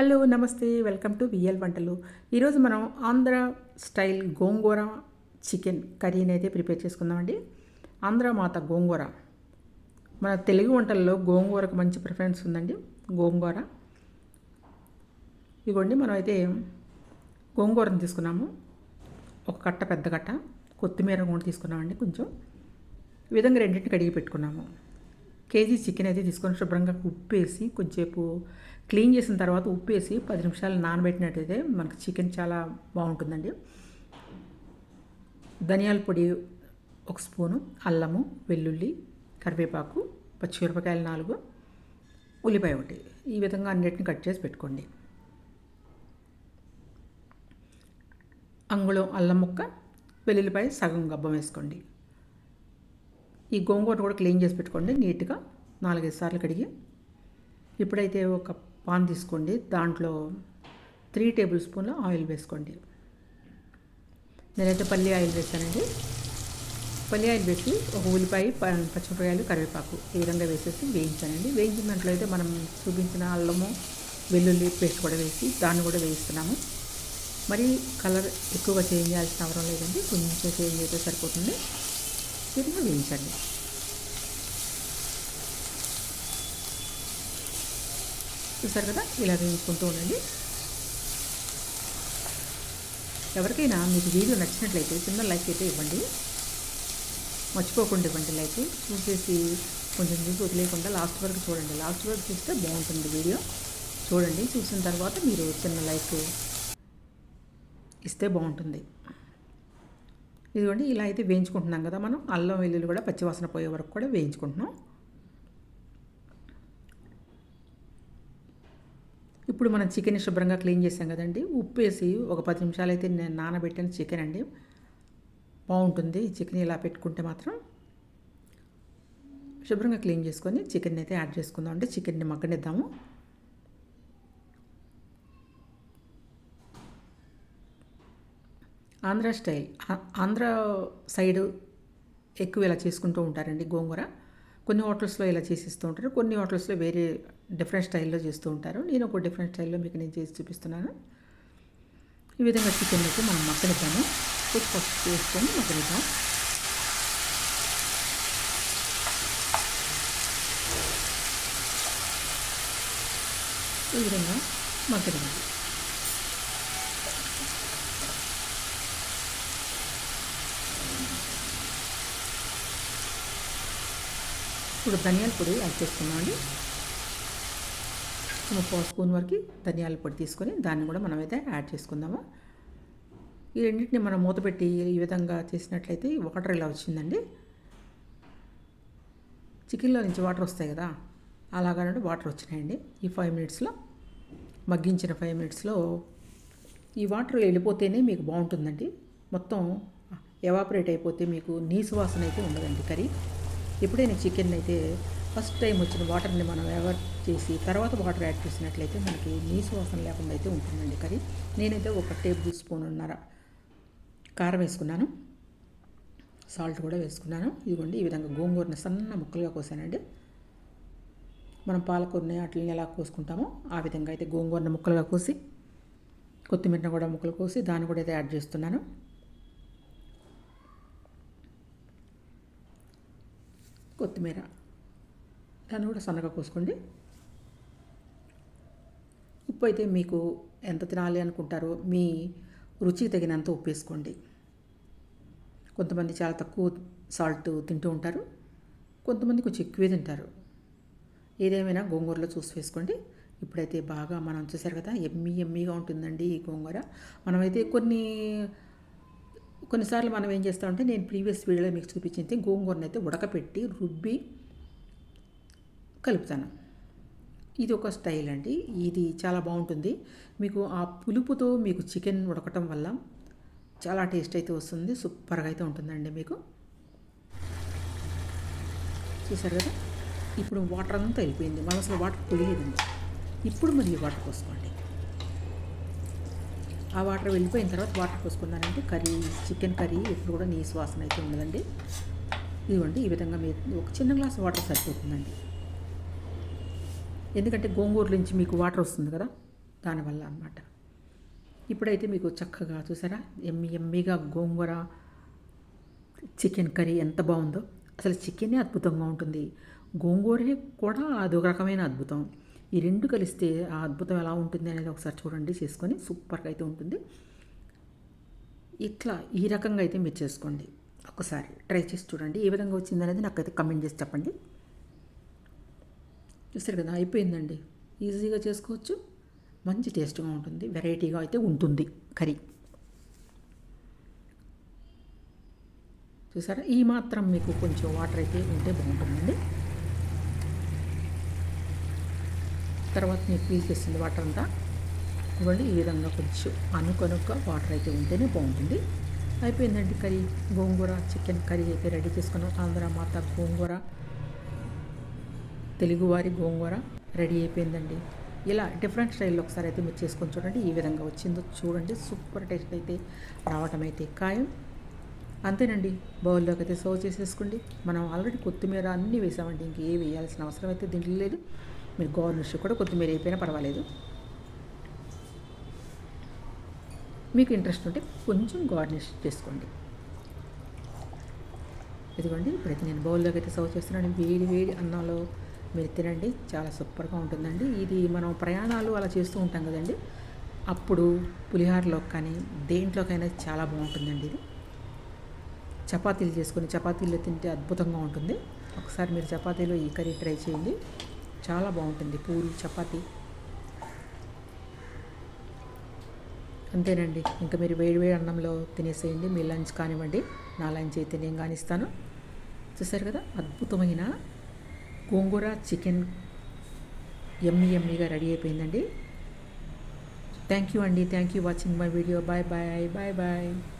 Hello నమస్తే. Welcome to VL వంటలు. ఈరోజు మనం ఆంధ్ర స్టైల్ గోంగూర చికెన్ కర్రీని అయితే ప్రిపేర్ చేసుకుందామండి. ఆంధ్ర మాత గోంగూర. మన తెలుగు వంటల్లో గోంగూరకు మంచి ప్రిఫరెన్స్ ఉందండి. గోంగూర. ఇదిగోండి మనం అయితే గోంగూరను తీసుకున్నాము. ఒక కట్ట పెద్ద కట్ట. కొత్తిమీర కూడా తీసుకున్నామండి కొంచెం. ఈ విధంగా రెండింటిని కడిగి పెట్టుకున్నాము. కేజీ చికెన్ అయితే తీసుకొని శుభ్రంగా ఉప్పు వేసి కొంచెంసేపు క్లీన్ చేసిన తర్వాత ఉప్పు వేసి పది నిమిషాలు నానబెట్టినట్టయితే మనకు చికెన్ చాలా బాగుంటుందండి. ధనియాల పొడి ఒక స్పూను అల్లము వెల్లుల్లి కరివేపాకు పచ్చిమిరపకాయలు నాలుగు ఉల్లిపాయ ఒకటి. ఈ విధంగా అన్నిటిని కట్ చేసి పెట్టుకోండి. అంగుళం అల్లం ముక్క వెల్లుల్లిపాయ సగం గబ్బం వేసుకోండి. ఈ గోంగూర కూడా క్లీన్ చేసి పెట్టుకోండి నీట్గా నాలుగైదు సార్లు కడిగి. ఇప్పుడైతే ఒక పాన్ తీసుకోండి. దాంట్లో త్రీ టేబుల్ స్పూన్ల ఆయిల్ వేసుకోండి. నేనైతే పల్లి ఆయిల్ వేసానండి. పల్లి ఆయిల్ వేసి ఒక ఉల్లిపాయ ప- పచ్చిమిరపకాయలు కరివేపాకు ఈ విధంగా వేసేసి వేయించానండి. వేయించిన దాంట్లో అయితే మనం చూపించిన అల్లము వెల్లుల్లి పేస్ట్ కూడా వేసి దాన్ని కూడా వేయిస్తున్నాము. మరి కలర్ ఎక్కువగా చేంజ్ చేయాల్సిన అవసరం లేదండి. కొంచెం చేంజ్ అయితే సరిపోతుంది. చిన్న వేయించండి చూసారు కదా? ఇలా వేయించుకుంటూ ఉండండి. ఎవరికైనా మీకు వీడియో నచ్చినట్లయితే చిన్న లైక్ అయితే ఇవ్వండి. మర్చిపోకుండా ఇవ్వండి లైక్. చూసేసి కొంచెం చూసి వదిలేకుండా లాస్ట్ వరకు చూడండి. లాస్ట్ వరకు చూస్తే బాగుంటుంది వీడియో. చూడండి. చూసిన తర్వాత మీరు చిన్న లైక్ ఇస్తే బాగుంటుంది. ఇదిగోండి ఇలా అయితే వేయించుకుంటున్నాం కదా మనం. అల్లం వెల్లుల్లి కూడా పచ్చివాసన పోయే వరకు కూడా వేయించుకుంటున్నాం. ఇప్పుడు మనం చికెన్ శుభ్రంగా క్లీన్ చేసాం కదండి. ఉప్పు వేసి ఒక పది నిమిషాలు అయితే నేను నానబెట్టిన చికెన్ అండి. బాగుంటుంది చికెన్ ఇలా పెట్టుకుంటే మాత్రం. శుభ్రంగా క్లీన్ చేసుకొని చికెన్ అయితే యాడ్ చేసుకుందాం అంటే చికెన్ని మగ్గనిద్దాము. ఆంధ్ర స్టైల్ ఆంధ్ర సైడ్ ఎక్కువ ఇలా చేసుకుంటూ ఉంటారండి గోంగూర. కొన్ని హోటల్స్లో ఇలా చేసిస్తూ ఉంటారు కొన్ని హోటల్స్లో వేరే డిఫరెంట్ స్టైల్లో చేస్తూ ఉంటారు. నేను ఒక డిఫరెంట్ స్టైల్లో మీకు నేను చేసి చూపిస్తున్నాను. ఈ విధంగా చికెన్ అయితే మనం మక్కనిద్దాము ఫుడ్ పసుపు వేసుకొని మక్కనిద్దాం ఈ విధంగా మక్కనిద్దాం ఇప్పుడు ధనియాల పొడి యాడ్ చేసుకున్నామండి ముప్పై స్పూన్ వరకు ధనియాల పొడి తీసుకొని దాన్ని కూడా మనమైతే యాడ్ చేసుకుందాము. ఈ రెండింటిని మనం మూత పెట్టి ఈ విధంగా చేసినట్లయితే వాటర్ ఇలా వచ్చిందండి. చికెన్లో నుంచి వాటర్ వస్తాయి కదా అలాగనంటే వాటర్ వచ్చినాయండి. ఈ ఫైవ్ మినిట్స్లో మగ్గించిన ఫైవ్ మినిట్స్లో ఈ వాటర్ వెళ్ళిపోతేనే మీకు బాగుంటుందండి. మొత్తం ఎవాపరేట్ అయిపోతే మీకు నీసు వాసన అయితే ఉండదండి కర్రీ. ఎప్పుడైనా చికెన్ అయితే ఫస్ట్ టైం వచ్చిన వాటర్ని మనం ఎవర్ చేసి తర్వాత వాటర్ యాడ్ చేసినట్లయితే మనకి నీసు వాసన లేకుండా అయితే ఉంటుందండి కర్రీ. నేనైతే ఒక టేబుల్ స్పూన్ ఉన్నర కారం వేసుకున్నాను. సాల్ట్ కూడా వేసుకున్నాను. ఇదిగోండి ఈ విధంగా గోంగూరని సన్న ముక్కలుగా కోసానండి. మనం పాలకూరని అట్లని ఎలా కోసుకుంటామో ఆ విధంగా అయితే గోంగూరని ముక్కలుగా కోసి కొత్తిమీరని కూడా ముక్కలు కోసి దాన్ని కూడా అయితే యాడ్ చేస్తున్నాను. కొత్తిమీర. దాన్ని కూడా సన్నగా కోసుకోండి. ఉప్పు అయితే మీకు ఎంత తినాలి అనుకుంటారో మీ రుచికి తగినంత ఉప్పు వేసుకోండి కొంతమంది చాలా తక్కువ సాల్ట్ తింటూ ఉంటారు. కొంతమంది కొంచెం ఎక్కువే తింటారు. ఏదేమైనా గోంగూరలో చూసి వేసుకోండి. ఇప్పుడైతే బాగా మనం చూసారు కదా ఎమ్మి ఎమ్మిగా ఉంటుందండి ఈ గోంగూర. మనమైతే కొన్ని కొన్నిసార్లు మనం ఏం చేస్తామంటే నేను ప్రీవియస్ వీడియోలో మీకు చూపించింది గోంగూరని అయితే ఉడకపెట్టి రుబ్బి కలుపుతాను. ఇది ఒక స్టైల్ అండి. ఇది చాలా బాగుంటుంది. మీకు ఆ పులుపుతో మీకు చికెన్ ఉడకటం వల్ల చాలా టేస్ట్ అయితే వస్తుంది. సూపర్గా అయితే ఉంటుందండి మీకు. చూసారు కదా? ఇప్పుడు వాటర్ అంతా వెళ్ళిపోయింది. మనసులో వాటర్ పొయ్యేదండి ఇప్పుడు మరి వాటర్ పోసుకోండి. ఆ వాటర్ వెళ్ళిపోయిన తర్వాత వాటర్ పోసుకున్నారంటే కర్రీ చికెన్ కర్రీ ఎప్పుడు కూడా నీ వాసన అయితే ఉండదండి. ఇదిగోండి ఈ విధంగా మీరు ఒక చిన్న గ్లాస్ వాటర్ సరిపోతుందండి. ఎందుకంటే గోంగూర నుంచి మీకు వాటర్ వస్తుంది కదా దానివల్ల అనమాట ఇప్పుడైతే మీకు చక్కగా చూసారా ఎమ్మి ఎమ్మిగా గోంగూర చికెన్ కర్రీ ఎంత బాగుందో. అసలు చికెనే అద్భుతంగా ఉంటుంది. గోంగూరే కూడా అదొక రకమైన అద్భుతం. ఈ రెండు కలిస్తే ఆ అద్భుతం ఎలా ఉంటుంది అనేది ఒకసారి చూడండి చేసుకొని సూపర్గా అయితే ఉంటుంది. ఇట్లా ఈ రకంగా అయితే మీరు చేసుకోండి. ఒకసారి ట్రై చేసి చూడండి ఏ విధంగా వచ్చింది అనేది నాకైతే కమెంట్ చేసి చెప్పండి. చూసారు కదా అయిపోయిందండి. ఈజీగా చేసుకోవచ్చు మంచి టేస్ట్గా ఉంటుంది వెరైటీగా అయితే ఉంటుంది కర్రీ. చూసారా ఈ మాత్రం మీకు కొంచెం వాటర్ అయితే ఉంటే బాగుంటుందండి. తర్వాత మీకు పీల్ చేసింది వాటర్ అంతా. ఇవ్వండి ఈ విధంగా కొంచెం అనుకొనుక వాటర్ అయితే ఉంటేనే బాగుంటుంది. అయిపోయిందండి కర్రీ. గోంగూర చికెన్ కర్రీ అయితే రెడీ చేసుకున్నాం. ఆంధ్ర మాత గోంగూర తెలుగువారి గోంగూర రెడీ అయిపోయిందండి. ఇలా డిఫరెంట్ స్టైల్లో ఒకసారి అయితే మీరు చేసుకొని చూడండి ఈ విధంగా వచ్చిందో చూడండి. సూపర్ టేస్ట్ అయితే రావటం అయితే ఖాయం. అంతేనండి బౌల్లోకి అయితే సర్వ్ చేసేసుకోండి. మనం ఆల్రెడీ కొత్తిమీర అన్నీ వేసామండి ఇంకేం వేయాల్సిన అవసరం అయితే దీంట్లో లేదు. మీరు గవర్నెస్ కూడా కొత్తిమీర అయిపోయినా పర్వాలేదు. మీకు ఇంట్రెస్ట్ ఉంటే కొంచెం గార్నిష్ చేసుకోండి. ఇదిగోండి ఇప్పుడైతే నేను బౌల్లోకి అయితే సర్వ్ చేస్తున్నాను. వేడి వేడి అన్నంలో మీరు తినండి. చాలా సూపర్గా ఉంటుందండి. ఇది మనం ప్రయాణాలు అలా చేస్తూ ఉంటాం కదండి. అప్పుడు పులిహారలో కానీ దేంట్లోకైనా చాలా బాగుంటుందండి ఇది. చపాతీలు చేసుకొని చపాతీలు తింటే అద్భుతంగా ఉంటుంది. ఒకసారి మీరు చపాతీలో ఈ కర్రీ ట్రై చేయండి. చాలా బాగుంటుంది పూరి చపాతి. అంతేనండి. ఇంకా మీరు వేడి వేడి అన్నంలో తినేసేయండి. మీ లంచ్ కానివ్వండి. నా లంచ్ అయితే నేను కానిస్తాను. చూసారు కదా? అద్భుతమైన గోంగూర చికెన్ ఎమ్మి ఎమ్మిగా రెడీ అయిపోయిందండి. థ్యాంక్ యూ అండి. Thank you watching my video. Bye bye bye bye.